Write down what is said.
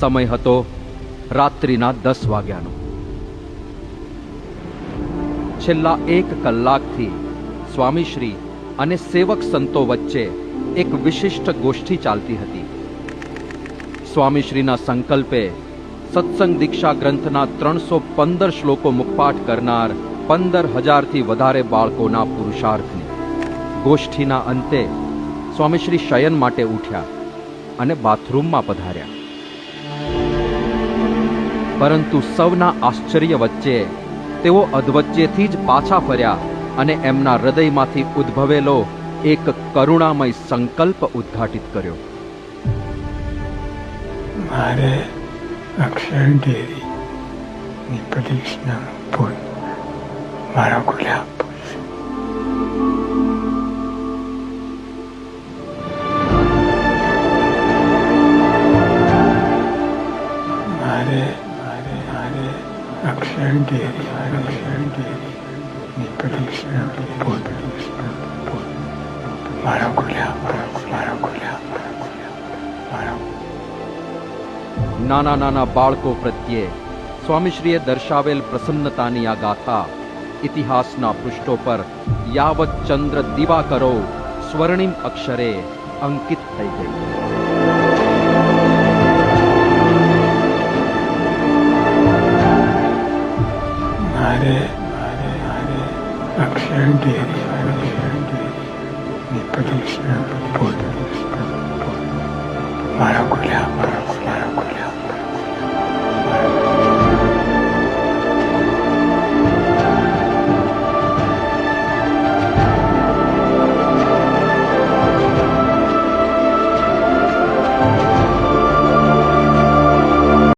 સમય હતો રાત્રિના દસ વાગ્યાનો. છેલ્લા એક કલાકથી સ્વામીશ્રી અને સેવક સંતો વચ્ચે એક વિશિષ્ટ ગોષ્ઠી ચાલતી હતી. સ્વામીશ્રીના સંકલ્પે સત્સંગ દીક્ષા ગ્રંથના ત્રણસો પંદર શ્લોકો મુખપાઠ કરનાર પંદર હજારથી વધારે બાળકોના પુરુષાર્થની. ગોષ્ઠીના અંતે સ્વામીશ્રી શયન માટે ઉઠ્યા અને બાથરૂમમાં પધાર્યા. પરંતુ સૌના આશ્ચર્ય વચ્ચે તેઓ અધવચ્ચેથી જ પાછા ફર્યા અને એમના હૃદયમાંથી ઉદ્ભવેલો એક કરુણામય સંકલ્પ ઉદ્ઘાટિત કર્યો. મારે અક્ષર ડેરીની પરીક્ષાનું પુલ મારા ખુલે મારે મારે મારે અક્ષર ડેરી અક્ષર ડેરીની પરીક્ષાનું પુલ પુલ મારા ખુલે આપવું મારા ખુલે આપવું મારા નાના નાના બાળકો પ્રત્યે સ્વામીશ્રીએ દર્શાવેલ પ્રસન્નતાની આ ગાથા ઇતિહાસના પૃષ્ઠો પર યાવત ચંદ્ર દિવાકરો સ્વર્ણિમ અક્ષરે અંકિત થઈ ગઈ हरे हरे अक्षर देव निपदेश मारा गुलाब